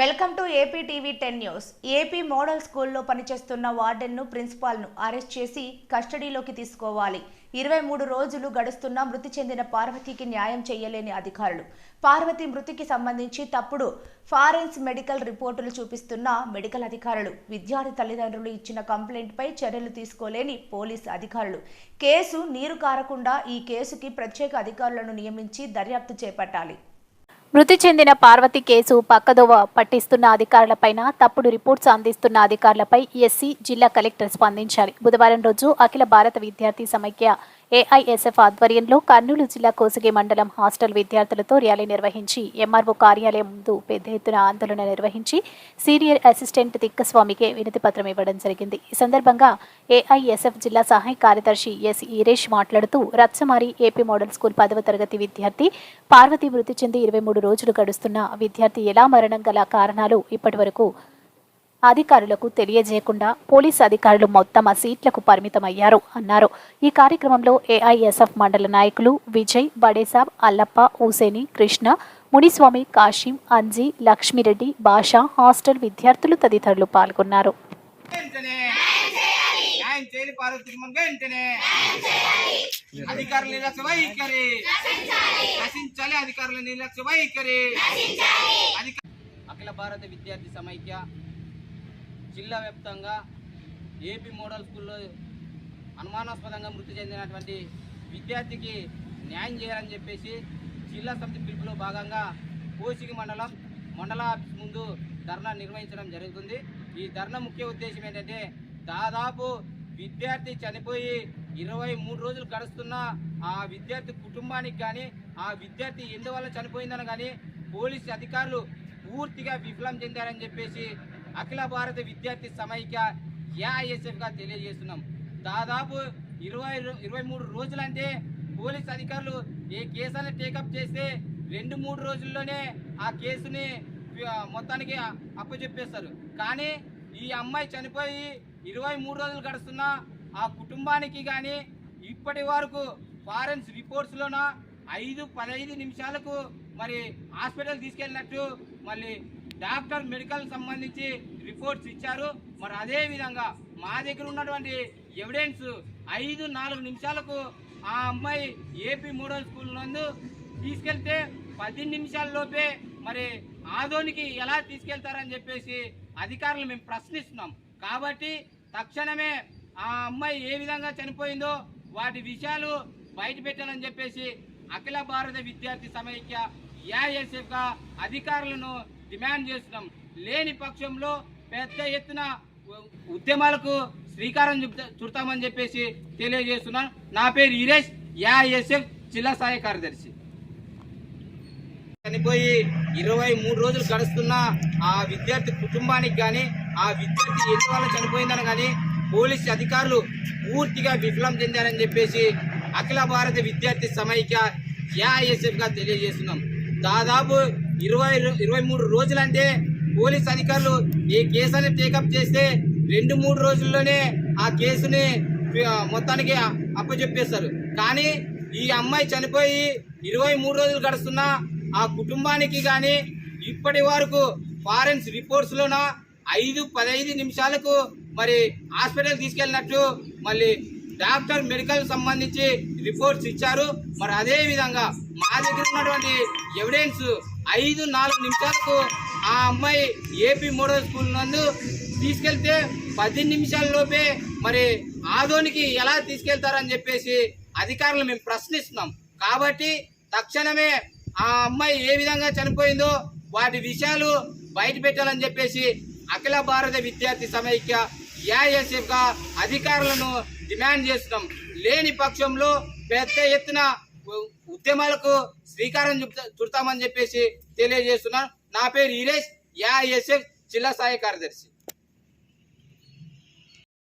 Welcome to AP TV ten news. AP model స్కూల్లో పనిచేస్తున్న వార్డెన్ను ప్రిన్సిపాల్ను arrest చేసి కస్టడీలోకి తీసుకోవాలి. ఇరవై మూడు రోజులు గడుస్తున్నా మృతి చెందిన పార్వతికి న్యాయం చేయలేని అధికారులు. పార్వతి మృతికి సంబంధించి తప్పుడు ఫారెన్స్ మెడికల్ రిపోర్టులు చూపిస్తున్న మెడికల్ అధికారులు. విద్యార్థి తల్లిదండ్రులు ఇచ్చిన కంప్లైంట్పై చర్యలు తీసుకోలేని పోలీస్ అధికారులు. కేసు నీరు కారకుండా ఈ కేసుకి ప్రత్యేక అధికారులను నియమించి దర్యాప్తు చేపట్టాలి. మృతి చెందిన పార్వతి కేసు పక్కదోవ పట్టిస్తున్న అధికారులపైన తప్పుడు రిపోర్ట్స్ అందిస్తున్న అధికారులపై ఎస్సీ జిల్లా కలెక్టర్ స్పందించాలి. బుధవారం రోజు అఖిల భారత విద్యార్థి సమైక్య ఏఐఎస్ఎఫ్ ఆధ్వర్యంలో కర్నూలు జిల్లా కోసిగి మండలం హాస్టల్ విద్యార్థులతో ర్యాలీ నిర్వహించి ఎంఆర్ఓ కార్యాలయం ముందు పెద్ద ఎత్తున ఆందోళన నిర్వహించి సీనియర్ అసిస్టెంట్ తిక్కస్వామికి వినతి పత్రం ఇవ్వడం జరిగింది. ఈ సందర్భంగా ఏఐఎస్ఎఫ్ జిల్లా సహాయ కార్యదర్శి ఎస్ ఈరేష్ మాట్లాడుతూ రత్సమారి ఏపీ మోడల్ స్కూల్ పదవ తరగతి విద్యార్థి పార్వతి మృతి చెంది ఇరవై మూడు రోజులు గడుస్తున్న విద్యార్థి ఎలా మరణం గల కారణాలు ఇప్పటి వరకు అధికారులకు తెలియజేయకుండా పోలీసు అధికారులు మొత్తం ఆ సీట్లకు పరిమితమయ్యారు అన్నారు. ఈ కార్యక్రమంలో ఏఐఎస్ఎఫ్ మండల నాయకులు విజయ్ బడేసాబ్ అల్లప్ప హుసేని కృష్ణ మునిస్వామి కాశీం అంజీ లక్ష్మిరెడ్డి భాష హాస్టల్ విద్యార్థులు తదితరులు పాల్గొన్నారు. వెంటనే న్యాయం చేయాలి పార్వతికి మనకు వెంటనే అధికారుల నిర్లక్ష్య వైఖరి నశించాలి అధికారుల నిర్లక్ష్య వైఖరి అధిక- అఖిల భారత విద్యార్థి సమైక్య జిల్లా వ్యాప్తంగా ఏపీ మోడల్ స్కూల్లో అనుమానాస్పదంగా మృతి చెందినటువంటి విద్యార్థికి న్యాయం చేయాలని చెప్పేసి జిల్లా సమితి పిలుపులో భాగంగా కోసిగి మండలం మండల ఆఫీస్ ముందు ధర్నా నిర్వహించడం జరుగుతుంది. ఈ ధర్నా ముఖ్య ఉద్దేశం ఏంటంటే దాదాపు విద్యార్థి చనిపోయి ఇరవై మూడు రోజులు గడుస్తున్న ఆ విద్యార్థి కుటుంబానికి కానీ ఆ విద్యార్థి ఎందువల్ల చనిపోయిందని కానీ పోలీసు అధికారులు పూర్తిగా విఫలం చెందారని చెప్పేసి అఖిల భారత విద్యార్థి సమైక్య ఏఐఎస్ఎఫ్గా తెలియజేస్తున్నాం. దాదాపు ఇరవై ఇరవై మూడు రోజులంటే పోలీస్ అధికారులు ఏ కేసుని టేకప్ చేస్తే రెండు మూడు రోజుల్లోనే ఆ కేసుని మొత్తానికి అప్పచెప్పేస్తారు. కానీ ఈ అమ్మాయి చనిపోయి ఇరవై మూడు రోజులు గడుస్తున్నా ఆ కుటుంబానికి కానీ ఇప్పటి వరకు ఫారెన్స్ రిపోర్ట్స్లోన ఐదు పదహైదు నిమిషాలకు మరి హాస్పిటల్ తీసుకెళ్ళినట్టు మళ్ళీ డాక్టర్ మెడికల్ సంబంధించి రిపోర్ట్స్ ఇచ్చారు. మరి అదే విధంగా మా దగ్గర ఉన్నటువంటి ఎవిడెన్స్ ఐదు నాలుగు నిమిషాలకు ఆ అమ్మాయి ఏపీ మోడల్ స్కూల్ నందు తీసుకెళ్తే పది నిమిషాలలోపే మరి ఆదోనికి ఎలా తీసుకెళ్తారని చెప్పేసి అధికారులు మేము ప్రశ్నిస్తున్నాం. కాబట్టి తక్షణమే ఆ అమ్మాయి ఏ విధంగా చనిపోయిందో వాటి విషయాలు బయట పెట్టాలని చెప్పేసి అఖిల భారత విద్యార్థి సమైక్య ఏఐఎస్ఎఫ్గా అధికారులను డిమాండ్ చేస్తున్నాం. లేని పక్షంలో పెద్ద ఎత్తున ఉద్యమాలకు శ్రీకారం చుడతామని చెప్పేసి తెలియజేస్తున్నాను. నా పేరు ఈరేష్ యాఎస్ఎఫ్ జిల్లా సహాయ కార్యదర్శి. చనిపోయి ఇరవై మూడు రోజులు గడుస్తున్న ఆ విద్యార్థి కుటుంబానికి కానీ ఆ విద్యార్థి ఎందువల్ల చనిపోయిందని కానీ పోలీసు అధికారులు పూర్తిగా విఫలం చెందారని చెప్పేసి అఖిల భారత విద్యార్థి సమైక్య ఏఐఎస్ఎఫ్గా తెలియజేస్తున్నాం. దాదాపు ఇరవై ఇరవై మూడు రోజులంటే పోలీస్ అధికారులు ఈ కేసుని టేకప్ చేస్తే రెండు మూడు రోజుల్లోనే ఆ కేసుని మొత్తానికి అప్పచెప్పేస్తారు. కానీ ఈ అమ్మాయి చనిపోయి ఇరవై మూడు రోజులు గడుస్తున్నా ఆ కుటుంబానికి కానీ ఇప్పటి వరకు ఫారెన్స్ రిపోర్ట్స్లోన ఐదు పదహైదు నిమిషాలకు మరి హాస్పిటల్ తీసుకెళ్ళినట్టు మళ్ళీ డాక్టర్ మెడికల్ సంబంధించి రిపోర్ట్స్ ఇచ్చారు. మరి అదే విధంగా మా దగ్గర ఉన్నటువంటి ఎవిడెన్స్ ఐదు నాలుగు నిమిషాలకు ఆ అమ్మాయి ఏపీ మోడల్ స్కూల్ నందు తీసుకెళ్తే పది నిమిషాలలోపే మరి ఆదోనికి ఎలా తీసుకెళ్తారని చెప్పేసి అధికారులు మేము ప్రశ్నిస్తున్నాం. కాబట్టి తక్షణమే ఆ అమ్మాయి ఏ విధంగా చనిపోయిందో వాటి విషయాలు బయట పెట్టాలని చెప్పేసి అఖిల భారత విద్యార్థి సమైక్య ఏఐఎస్ఎఫ్గా అధికారులను డిమాండ్ చేస్తున్నాం. లేని పక్షంలో పెద్ద ఎత్తున ఉ- ఉద్యమాలకు శ్రీకారం చుడతామని చెప్పేసి తెలియజేస్తున్నాను నా పేరు ఈరేష్. ఏఐఎస్ఎఫ్ జిల్లా సహాయ కార్యదర్శి.